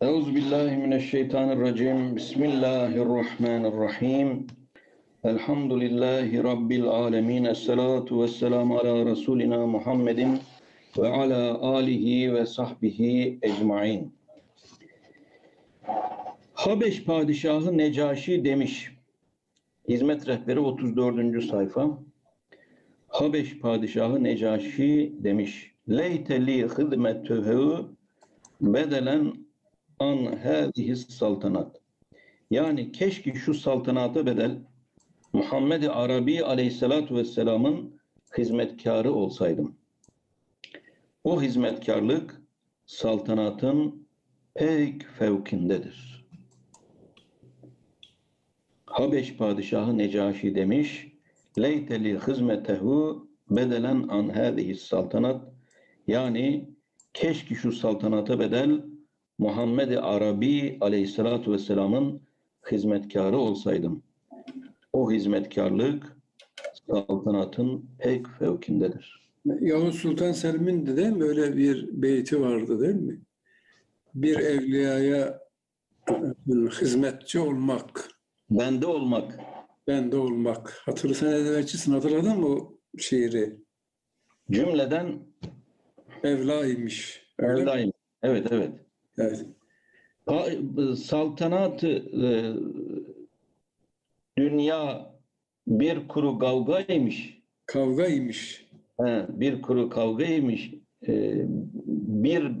Euzu billahi mineşşeytanirracim. Bismillahirrahmanirrahim. Elhamdülillahi rabbil alamin. Essalatu vesselamu ala rasulina Muhammedin ve ala alihi ve sahbihi ecmaîn. Habeş padişahı Necaşi demiş. Hizmet rehberi 34. sayfa. Habeş padişahı Necaşi demiş. Leyteli hizmetuhu bedelen an hâzihi saltanat. Yani keşke şu saltanata bedel Muhammed-i Arabi aleyhissalatu vesselamın hizmetkarı olsaydım. O hizmetkarlık saltanatın pek fevkindedir. Habeş padişahı Necaşi demiş, Leyteli hizmetehu bedelen an hâzihi saltanat. Yani keşke şu saltanata bedel Muhammed-i Arabi aleyhissalatu vesselamın hizmetkarı olsaydım. O hizmetkarlık saltanatın pek fevkindedir. Yavuz Sultan Selim'in de değil mi öyle bir beyti vardı değil mi? Bir evliyaya e, hizmetçi olmak, Bende olmak, bende olmak. Hatırlı sen edebiyatçısın hatırladın mı o şiiri? cümleden Evlaymış. Evdayım. Evet, evet. Evet. Pa- Saltanat e, dünya bir kuru kavgaymış. Kavgaymış. He, bir kuru kavgaymış. E, bir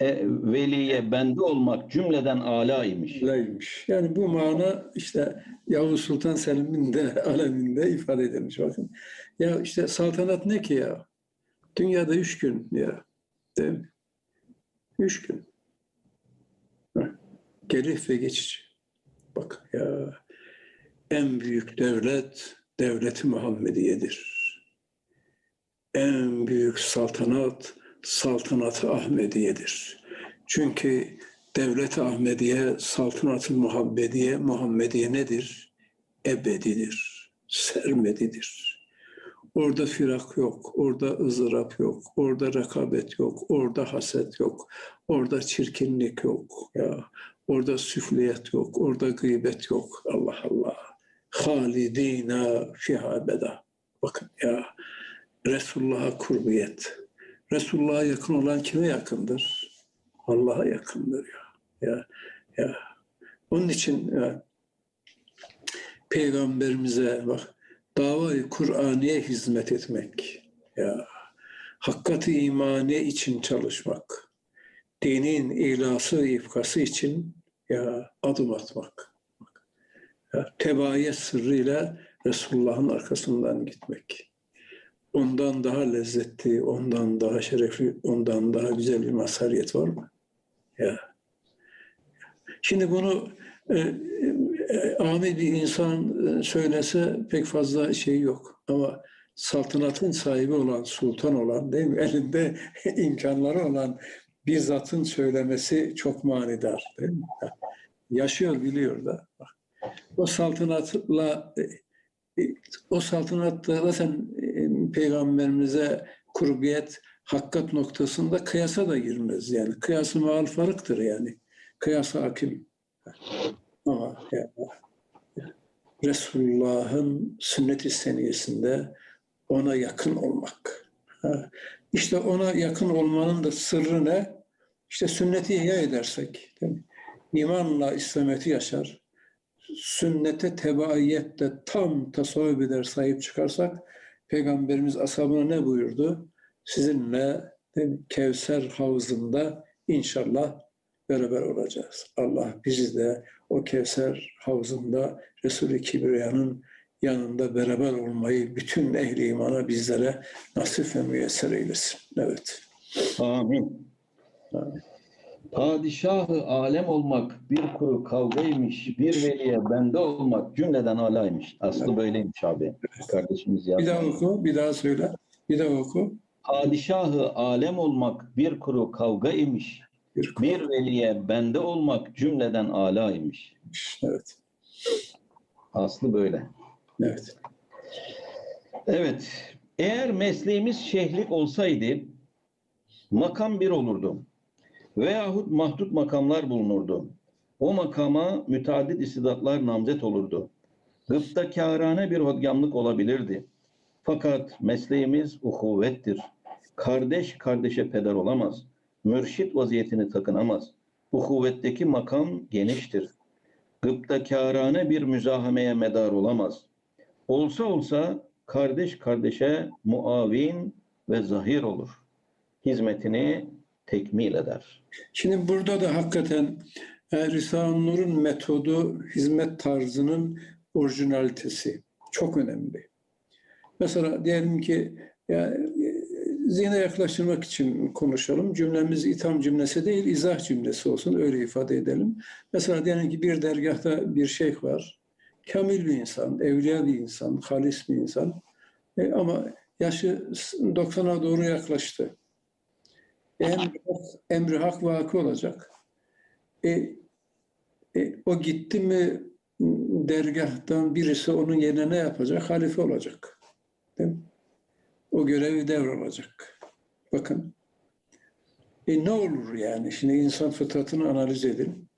e, veliye bende olmak cümleden alaymış. Evlaymış. Yani bu mana işte Yavuz Sultan Selim'in de aleminde ifade edilmiş. Bakın. Ya işte saltanat ne ki ya? Dünyada üç gün ya. Değil mi? Üç gün. Gelip ve geçici. Bak ya en büyük devlet devleti Muhammediye'dir. En büyük saltanat saltanatı Ahmediye'dir. Çünkü devlet Ahmediye, saltanatı Muhammediye, Muhammediye nedir? Ebedidir, sermedidir. Orada firak yok, orada ızdırap yok, orada rekabet yok, orada haset yok, orada çirkinlik yok ya. Orada süfliyet yok, orada gıybet yok. Allah Allah. Halidina fihabeda. Bakın ya Resulullah'a kurbiyet. Resulullah'a yakın olan kime yakındır? Allah'a yakındır ya. Ya ya. Onun için ya, peygamberimize bak davayı Kur'aniye hizmet etmek. Ya hakikati imaniye için çalışmak. Dinin ilası ifkası için ya adım atmak. Ya, tebaiyet sırrıyla Resulullah'ın arkasından gitmek ondan daha lezzetli, ondan daha şerefli, ondan daha güzel bir mazhariyet var mı? Ya. Şimdi bunu e, e, ami bir insan e, söylese pek fazla şey yok. Ama saltanatın sahibi olan, sultan olan, değil mi? Elinde imkanları olan bir zatın söylemesi çok manidar. Değil mi? Yaşıyor, biliyor da. O saltanatla e, o saltanatta zaten e, peygamberimize kurbiyet hakkat noktasında kıyasa da girmez yani. Kıyası maal farıktır yani. Kıyas hakim. Ama ya, ya, Resulullah'ın sünnet-i seniyesinde ona yakın olmak. İşte ona yakın olmanın da sırrı ne? İşte sünneti ihya edersek. İmanla İslamiyet'i yaşar sünnete tebaiyette tam tasavvuf eder sahip çıkarsak Peygamberimiz ashabına ne buyurdu? Sizinle Kevser havuzunda inşallah beraber olacağız. Allah bizi de o Kevser havuzunda Resul-i Kibriya'nın yanında beraber olmayı bütün ehli imana bizlere nasip ve müyesser eylesin. Evet. Amin. Padişahı alem olmak bir kuru kavgaymış, bir veliye bende olmak cümleden alaymış. Aslı böyleymiş abi. Kardeşimiz Bir yazdı. daha oku, bir daha söyle. Bir daha oku. Padişahı alem olmak bir kuru kavga imiş. Bir Bir veliye bende olmak cümleden alaymış. Evet. Aslı böyle. Evet. Evet. Eğer mesleğimiz şeyhlik olsaydı makam bir olurdu. Veyahut mahdut makamlar bulunurdu. O makama müteaddit istidatlar namzet olurdu. Gıptakârane bir hodgamlık olabilirdi. Fakat mesleğimiz uhuvvettir. Kardeş kardeşe peder olamaz. Mürşit vaziyetini takınamaz. Uhuvvetteki makam geniştir. Gıptakârane bir müzahameye medar olamaz. Olsa olsa kardeş kardeşe muavin ve zahir olur. Hizmetini tekmil eder. Şimdi burada da hakikaten e, Risale-i Nur'un metodu, hizmet tarzının orijinalitesi çok önemli. Mesela diyelim ki ya, e, zihne yaklaştırmak için konuşalım. Cümlemiz itham cümlesi değil, izah cümlesi olsun. Öyle ifade edelim. Mesela diyelim ki bir dergahta bir şeyh var. Kamil bir insan, evliya bir insan, halis bir insan. E, ama yaşı 90'a doğru yaklaştı. Emri, emri hak vakı olacak. E, e, o gitti mi dergahtan birisi onun yerine ne yapacak? Halife olacak. Değil mi? O görevi devralacak. Bakın. E ne olur yani? Şimdi insan fıtratını analiz edin.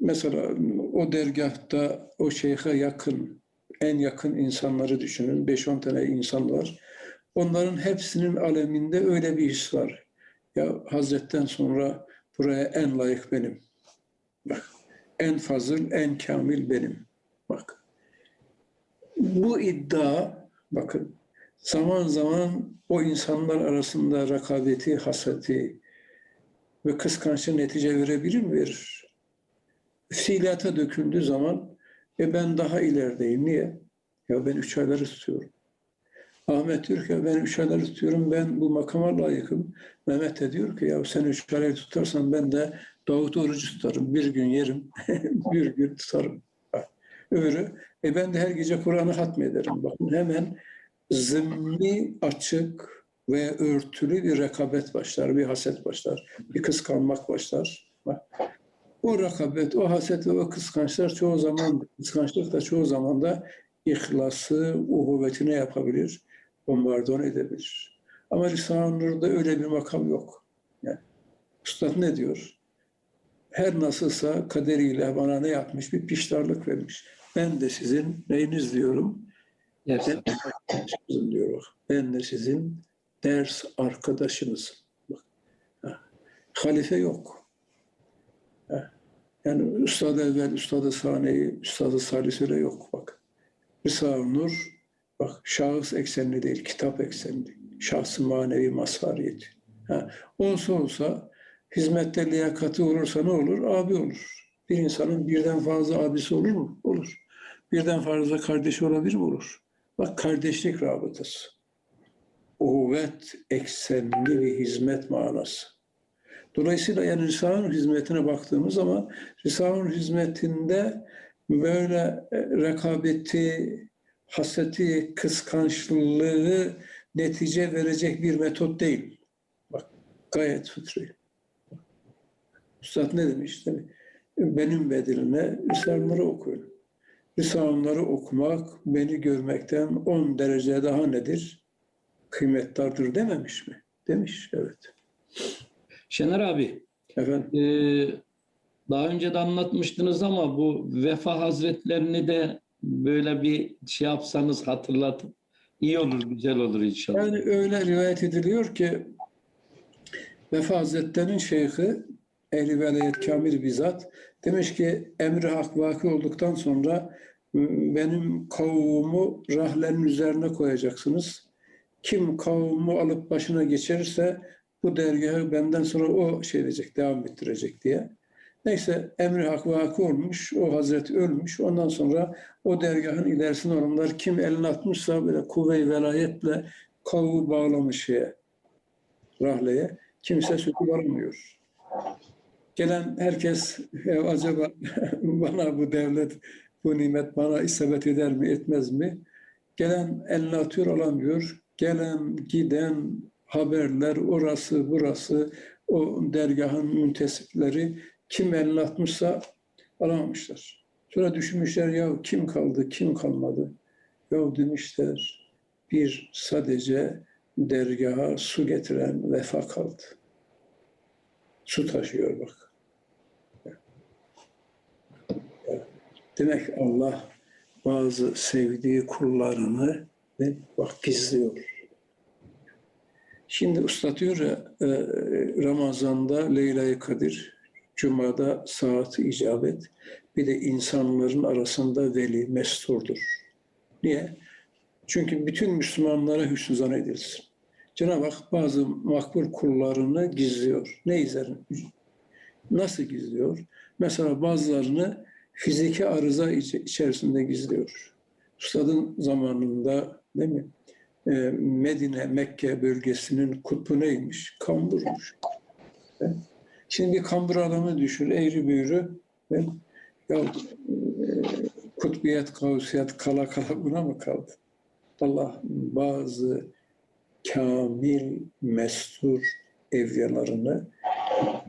Mesela o dergahta o şeyhe yakın, en yakın insanları düşünün. 5-10 tane insan var. Onların hepsinin aleminde öyle bir his var. Ya Hazretten sonra buraya en layık benim. Bak. En fazıl, en kamil benim. Bak. Bu iddia, bakın, zaman zaman o insanlar arasında rekabeti, haseti ve kıskançlığı netice verebilir mi? Verir. Silata döküldüğü zaman e ben daha ilerideyim. Niye? Ya ben üç ayları tutuyorum. Ahmet diyor ki ben üç ayları tutuyorum. Ben bu makama layıkım. Mehmet de diyor ki ya sen üç ayları tutarsan ben de Davut orucu tutarım. Bir gün yerim. bir gün tutarım. Öbürü e ben de her gece Kur'an'ı hatmederim. Bakın hemen zımni açık ve örtülü bir rekabet başlar, bir haset başlar, bir kıskanmak başlar. Bak, o rekabet, o haset ve o kıskançlar çoğu zaman, kıskançlık da çoğu zaman da ihlası, uhuvvetine yapabilir, bombardıman edebilir. Ama Risale-i Nur'da öyle bir makam yok. Yani, Üstad ne diyor? Her nasılsa kaderiyle bana ne yapmış? Bir piştarlık vermiş. Ben de sizin neyiniz diyorum? Yes. Ben diyor. Ben de sizin ders arkadaşınızım. Bak. Ha. Halife yok. Ha. Yani Üstad evvel, Üstad-ı Saniye, Üstad-ı Salisü'yle yok bak. Risale-i Nur bak şahıs eksenli değil, kitap eksenli. Şahsı manevi mazhariyeti. Ha. Olsa olsa hizmette liyakati olursa ne olur? Abi olur. Bir insanın birden fazla abisi olur mu? Olur. Birden fazla kardeşi olabilir mi? Olur. Bak kardeşlik rabıtası. Uhuvvet eksenli bir hizmet manası. Dolayısıyla yani Risale'nin hizmetine baktığımız zaman Risale'nin hizmetinde böyle e, rekabeti, haseti, kıskançlığı netice verecek bir metot değil. Bak gayet fıtri. Üstad ne demiş? Değil mi? Benim bedeline Risale'leri okuyun. Risale'leri okumak beni görmekten 10 derece daha nedir? Kıymettardır dememiş mi? Demiş, evet. Şener abi, Efendim, e, daha önce de anlatmıştınız ama bu Vefa Hazretlerini de böyle bir şey yapsanız hatırlatıp iyi olur, güzel olur inşallah. yani öyle rivayet ediliyor ki Vefa Hazretleri'nin şeyhi Ehli Velayet Kamil bizzat demiş ki emri hak vakı olduktan sonra benim kavmumu rahlerin üzerine koyacaksınız. Kim kavmumu alıp başına geçerse bu dergahı benden sonra o şey edecek, devam ettirecek diye. Neyse emri hak vakı olmuş, o hazreti ölmüş. Ondan sonra o dergahın ilerisine olanlar kim elini atmışsa böyle kuvve-i velayetle kavmu bağlamış şeye, rahleye. Kimse söküp alamıyor. Gelen herkes ya acaba bana bu devlet, bu nimet bana isabet eder mi, etmez mi? Gelen elini atıyor alamıyor. Gelen, giden haberler, orası, burası, o dergahın müntesipleri kim elini atmışsa alamamışlar. Sonra düşünmüşler ya kim kaldı, kim kalmadı? Ya demişler bir sadece dergaha su getiren vefa kaldı. su taşıyor bak. Demek Allah bazı sevdiği kullarını ne, bak gizliyor. Şimdi usta diyor ya e, Ramazan'da Leyla-i Kadir, Cuma'da saat icabet, bir de insanların arasında veli, mesturdur. Niye? Çünkü bütün Müslümanlara hüsnü zannedilsin. Cenab-ı Hak bazı makbul kullarını gizliyor. Ne izler? Nasıl gizliyor? Mesela bazılarını fiziki arıza içerisinde gizliyor. Üstadın zamanında değil mi? Ee, Medine, Mekke bölgesinin kutbu neymiş? Kamburmuş. Mi? Şimdi bir kambur adamı düşün, eğri büğrü. mi? Ya e, kutbiyet, kavsiyet kala kala buna mı kaldı? Allah bazı kamil, mestur evliyalarını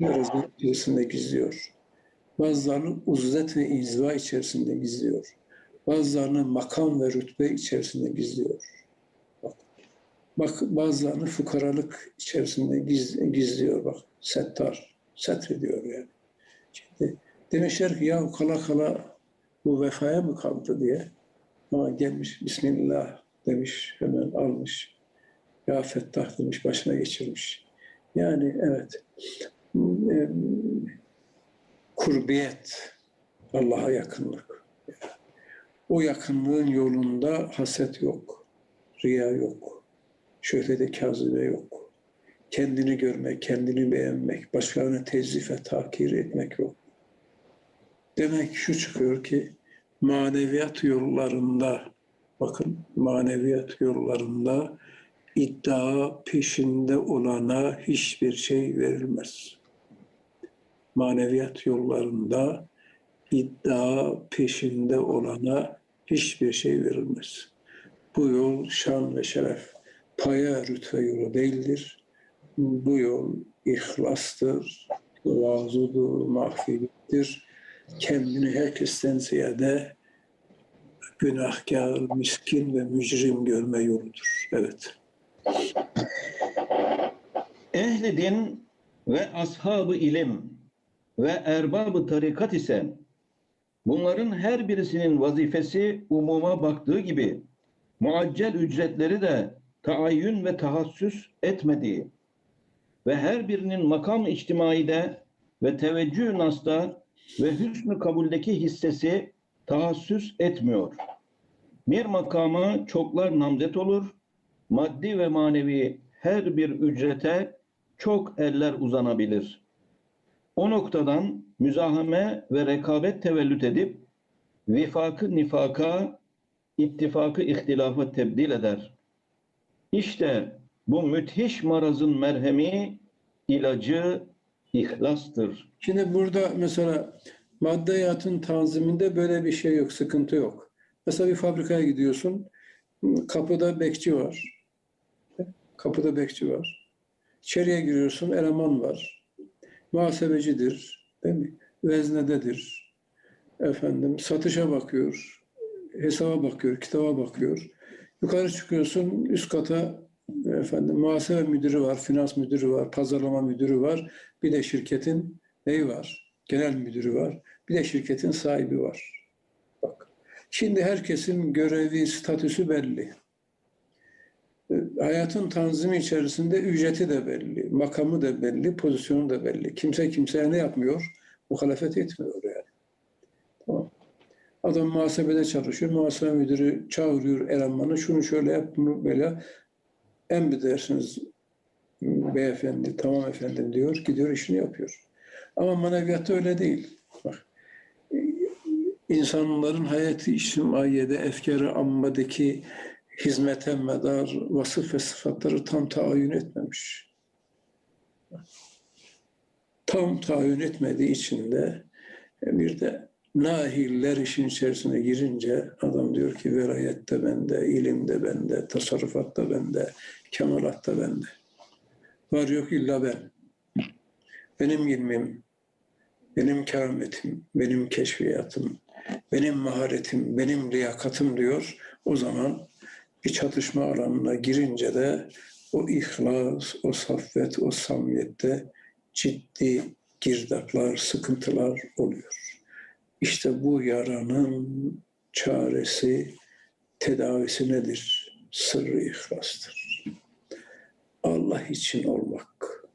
arızın içerisinde gizliyor. Bazılarını uzlet ve inziva içerisinde gizliyor. Bazılarını makam ve rütbe içerisinde gizliyor. Bak, bak bazılarını fukaralık içerisinde giz, gizliyor bak. Settar, setrediyor yani. Şimdi demişler ki ya kala kala bu vefaya mı kaldı diye. Ama gelmiş Bismillah demiş hemen almış. Ya Fettah demiş başına geçirmiş. Yani evet kurbiyet, Allah'a yakınlık. O yakınlığın yolunda haset yok, riya yok, şöhrete kazibe yok. Kendini görmek, kendini beğenmek, başkalarını tezif ve takir etmek yok. Demek şu çıkıyor ki maneviyat yollarında, bakın maneviyat yollarında iddia peşinde olana hiçbir şey verilmez maneviyat yollarında iddia peşinde olana hiçbir şey verilmez. Bu yol şan ve şeref, paya rütbe yolu değildir. Bu yol ihlastır, vazudur, mahfiyettir. Kendini herkesten ziyade günahkar, miskin ve mücrim görme yoludur. Evet. Ehli din ve ashabı ilim ve erbabı tarikat ise bunların her birisinin vazifesi umuma baktığı gibi muaccel ücretleri de taayyün ve tahassüs etmediği ve her birinin makam içtimaide ve teveccüh nasta ve hüsnü kabuldeki hissesi tahassüs etmiyor. Bir makama çoklar namzet olur, maddi ve manevi her bir ücrete çok eller uzanabilir. O noktadan müzahame ve rekabet tevellüt edip vifakı nifaka, ittifakı ihtilafa tebdil eder. İşte bu müthiş marazın merhemi, ilacı ihlastır. Şimdi burada mesela maddiyatın tanziminde böyle bir şey yok, sıkıntı yok. Mesela bir fabrikaya gidiyorsun, kapıda bekçi var. Kapıda bekçi var. İçeriye giriyorsun, eleman var. Muhasebecidir, değil mi? Veznededir. Efendim, satışa bakıyor, hesaba bakıyor, kitaba bakıyor. Yukarı çıkıyorsun, üst kata efendim muhasebe müdürü var, finans müdürü var, pazarlama müdürü var. Bir de şirketin neyi var? Genel müdürü var. Bir de şirketin sahibi var. Bak. Şimdi herkesin görevi, statüsü belli. E, Hayatın tanzimi içerisinde ücreti de belli, makamı da belli, pozisyonu da belli. Kimse kimseye ne yapmıyor? Muhalefet etmiyor yani. Tamam. Adam muhasebede çalışıyor. Muhasebe müdürü çağırıyor elemanı. Şunu şöyle yap, bunu böyle. Emredersiniz beyefendi, tamam efendim diyor. Gidiyor işini yapıyor. Ama maneviyatta öyle değil. Bak, insanların hayatı içtimaiyede, efkarı ammadaki hizmete medar vasıf ve sıfatları tam tayin etmemiş. Tam tayin etmediği için de bir de nahiller işin içerisine girince adam diyor ki velayet de bende, ilim de bende, tasarrufat da bende, kemalat da bende. Var yok illa ben. Benim ilmim, benim kerametim, benim keşfiyatım, benim maharetim, benim liyakatım diyor. O zaman bir çatışma alanına girince de o ihlas, o saffet, o samimiyette ciddi girdaplar, sıkıntılar oluyor. İşte bu yaranın çaresi, tedavisi nedir? Sırrı ihlastır. Allah için olmak,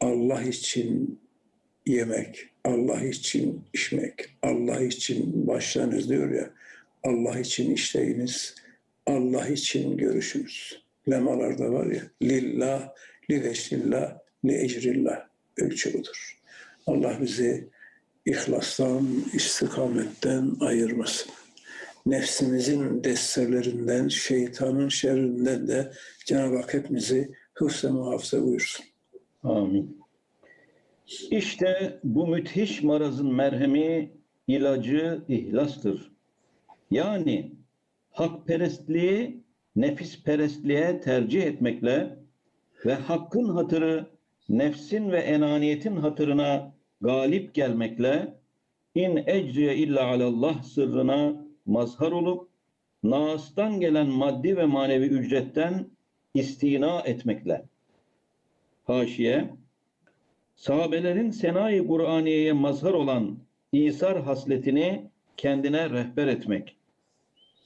Allah için yemek, Allah için içmek, Allah için başlarınız diyor ya, Allah için işleyiniz, Allah için görüşünüz. Lemalarda var ya, lillah, li veçlillah, li ecrillah ölçü budur. Allah bizi ihlastan, istikametten ayırmasın. Nefsimizin desterlerinden, şeytanın şerrinden de Cenab-ı Hak hepimizi hıfz muhafaza buyursun. Amin. İşte bu müthiş marazın merhemi, ilacı ihlastır. Yani hakperestliği nefisperestliğe tercih etmekle ve hakkın hatırı nefsin ve enaniyetin hatırına galip gelmekle in ecriye illa alallah sırrına mazhar olup naastan gelen maddi ve manevi ücretten istina etmekle. Haşiye sahabelerin senai Kur'aniye'ye mazhar olan İsar hasletini kendine rehber etmek.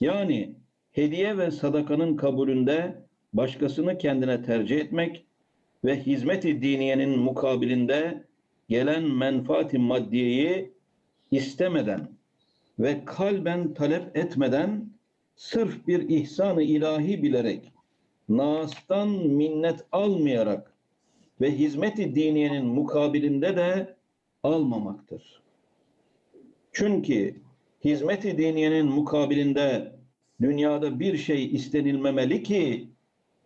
Yani hediye ve sadakanın kabulünde başkasını kendine tercih etmek ve hizmet-i diniyenin mukabilinde gelen menfaati maddiyeyi istemeden ve kalben talep etmeden sırf bir ihsan-ı ilahi bilerek naastan minnet almayarak ve hizmet-i diniyenin mukabilinde de almamaktır. Çünkü hizmet-i diniyenin mukabilinde dünyada bir şey istenilmemeli ki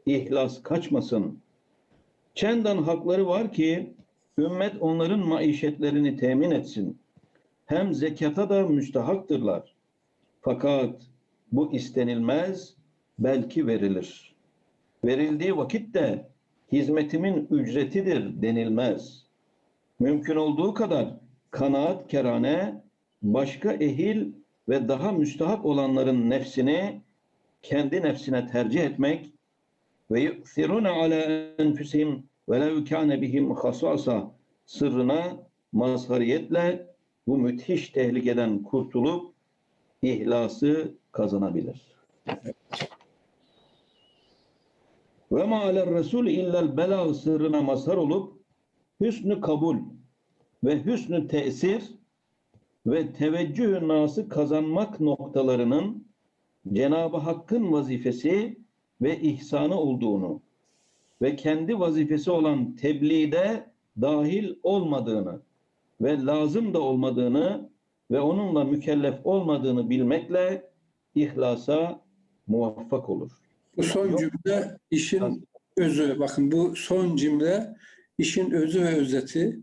ihlas kaçmasın. Çendan hakları var ki ümmet onların maişetlerini temin etsin. Hem zekata da müstahaktırlar. Fakat bu istenilmez, belki verilir. Verildiği vakit de hizmetimin ücretidir denilmez. Mümkün olduğu kadar kanaat kerane başka ehil ve daha müstahak olanların nefsini kendi nefsine tercih etmek ve yu'thiruna ala enfusihim ve lev kâne bihim hasasa sırrına mazhariyetle bu müthiş tehlikeden kurtulup ihlası kazanabilir. Ve ma aler resul illel bela sırrına mazhar olup hüsnü kabul ve hüsnü tesir ve teveccüh nası kazanmak noktalarının Cenab-ı Hakk'ın vazifesi ve ihsanı olduğunu ve kendi vazifesi olan tebliğde dahil olmadığını ve lazım da olmadığını ve onunla mükellef olmadığını bilmekle ihlasa muvaffak olur. Bu son cümle işin özü. Bakın bu son cümle işin özü ve özeti.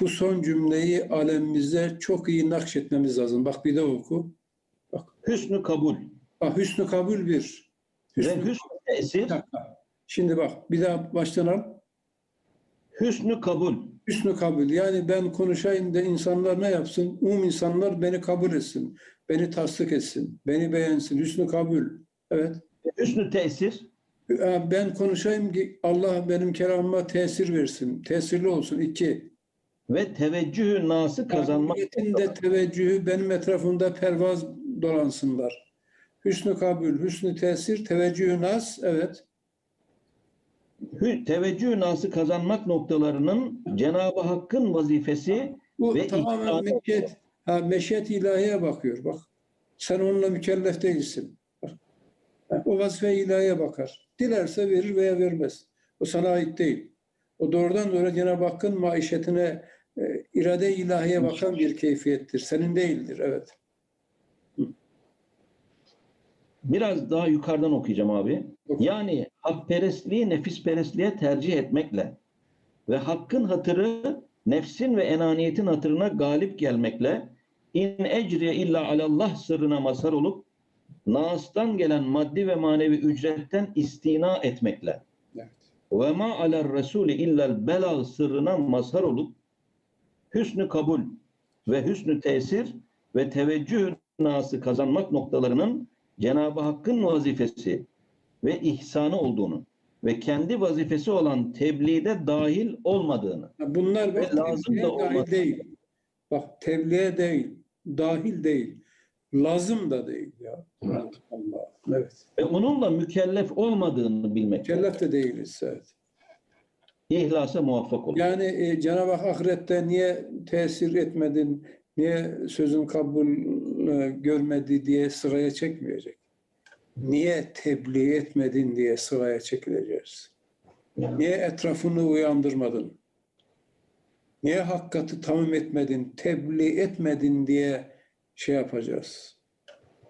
Bu son cümleyi alemimizde çok iyi nakşetmemiz lazım. Bak bir de oku. Hüsnü kabul Bak hüsnü kabul bir. ve Hüsnü, hüsnü tesir, Bir dakika. Şimdi bak bir daha baştan al. hüsnü kabul Hüsnü kabul. Yani ben konuşayım da insanlar ne yapsın? Um insanlar beni kabul etsin. Beni tasdik etsin. Beni beğensin. Hüsnü kabul. Evet. hüsnü tesir, Ben konuşayım ki Allah benim kelamıma tesir versin. Tesirli olsun. İki. ve teveccühü nası kazanmak Milletin de teveccühü benim etrafımda pervaz dolansınlar. Hüsnü kabul, hüsnü tesir, teveccühü nas. Evet. Teveccüh nası kazanmak noktalarının Cenab-ı Hakk'ın vazifesi Bu Ve tamamen meşiyet, ha, meşiyet ilahiye bakıyor. Bak. Sen onunla mükellef değilsin. Bak. O vazife ilahiye bakar. Dilerse verir veya vermez. O sana ait değil. O doğrudan doğru Cenab-ı Hakk'ın maişetine e, irade ilahiye bakan bir keyfiyettir. Senin değildir. Evet. biraz daha yukarıdan okuyacağım abi. Oku. Yani hakperestliği nefisperestliğe tercih etmekle ve hakkın hatırı nefsin ve enaniyetin hatırına galip gelmekle in ecriye illa alallah sırrına mazhar olup naastan gelen maddi ve manevi ücretten istina etmekle Evet. ve ma aler resulü illel bela sırrına mazhar olup hüsnü kabul ve hüsnü tesir ve teveccüh nası kazanmak noktalarının Cenab-ı Hakk'ın vazifesi ve ihsanı olduğunu ve kendi vazifesi olan tebliğde dahil olmadığını. Bunlar Ve lazım da olmaz. değil. Bak tebliğe değil, dahil değil, lazım da değil ya. Evet. Allah. Evet. Ve onunla mükellef olmadığını bilmek. Mükellef de değiliz. Evet. İhlasa muvaffak olur. Yani e, Cenab-ı Hak ahirette niye tesir etmedin, niye sözün kabul e, görmedi diye sıraya çekmeyecek. Niye tebliğ etmedin diye sıraya çekileceğiz. Niye etrafını uyandırmadın? Niye hakikati tamim etmedin, tebliğ etmedin diye şey yapacağız.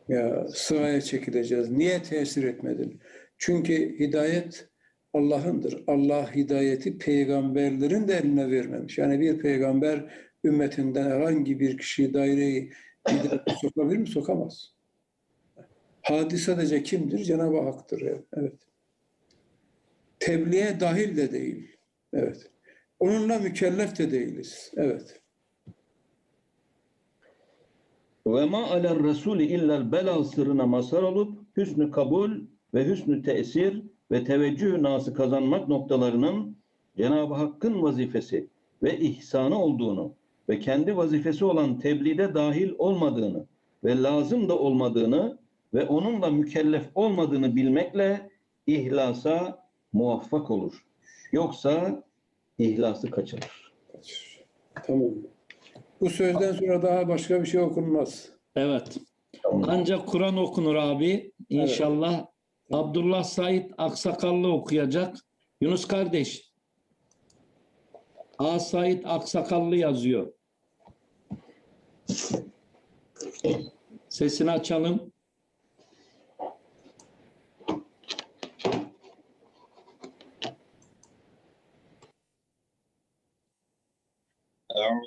Ya sıraya çekileceğiz. Niye tesir etmedin? Çünkü hidayet Allah'ındır. Allah hidayeti peygamberlerin de eline vermemiş. Yani bir peygamber ümmetinden herhangi bir kişiyi hidayete sokabilir mi? Sokamaz. Hadi sadece kimdir? Cenab-ı Hak'tır. Evet. Tebliğe dahil de değil. Evet. Onunla mükellef de değiliz. Evet. Ve ma alel rasuli illel belal sırrına mazhar olup hüsnü kabul ve hüsnü tesir ve teveccüh nası kazanmak noktalarının Cenab-ı Hakk'ın vazifesi ve ihsanı olduğunu ve kendi vazifesi olan tebliğde dahil olmadığını ve lazım da olmadığını ve onunla mükellef olmadığını bilmekle ihlasa muvaffak olur. Yoksa ihlası kaçırır. Tamam. Bu sözden sonra daha başka bir şey okunmaz. Evet. Tamam. Ancak Kur'an okunur abi. İnşallah Abdullah Said Aksakallı okuyacak. Yunus kardeş. A Said Aksakallı yazıyor. Sesini açalım.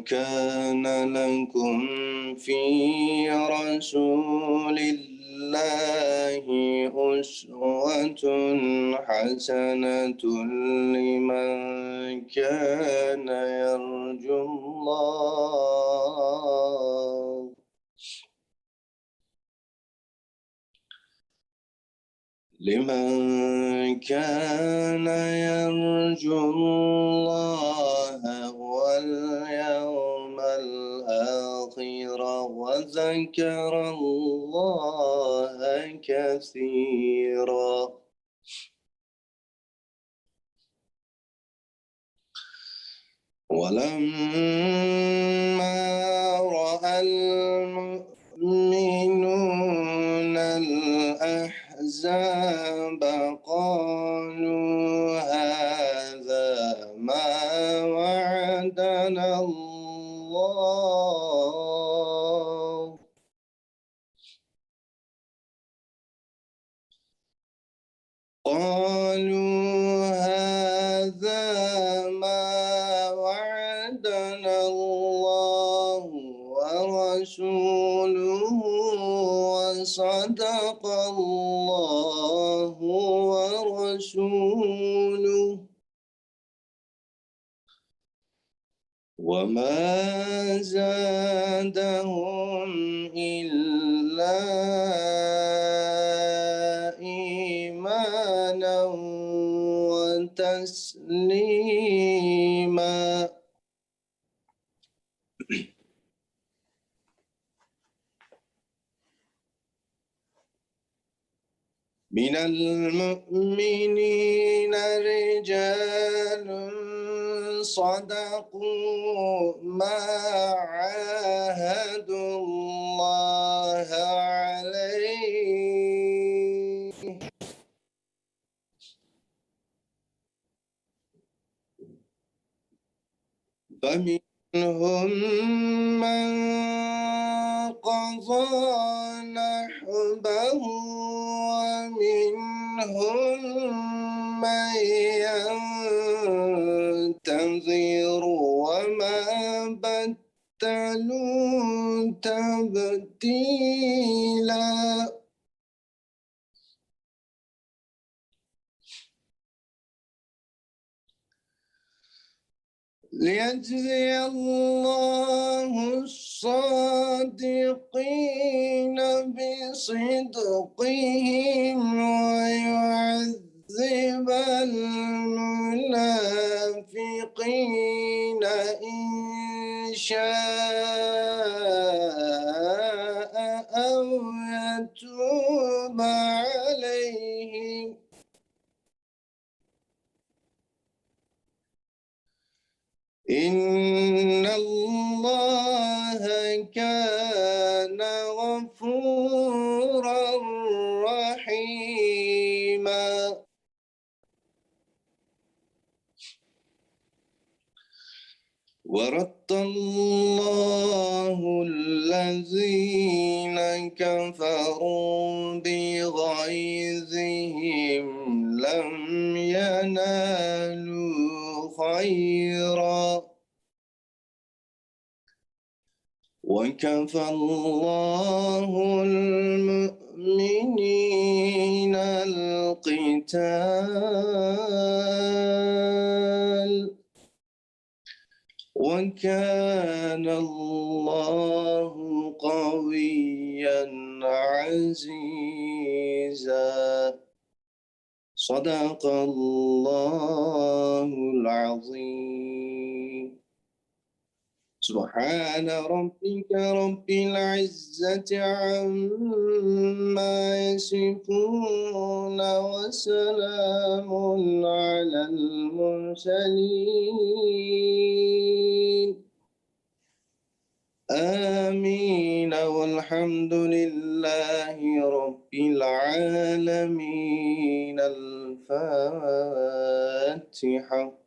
كان لكم في رسول الله أسوة حسنة لمن كان يرجو الله. لمن كان يرجو الله وذكر الله كثيرا. ولما رأى المؤمنون الأحزاب قالوا قالوا هذا ما وعدنا الله ورسوله وصدق الله ورسوله. وما زادهم إلا وتسليما من المؤمنين رجال صدقوا ما عاهدوا الله عليه فمنهم من قضى نحبه ومنهم من ينتظر وما بدلوا تبديلا. ليجزي الله الصادقين بصدقهم ويعذب المنافقين إن شاء إن الله كان غفورا رحيما ورد الله الذين كفروا بغيظهم لم ينالوا خيرا وكفى الله المؤمنين القتال. وكان الله قويا عزيزا. صدق الله العظيم. سبحان ربك رب العزة عما يصفون وسلام على المرسلين. آمين. والحمد لله رب العالمين. الفاتحة.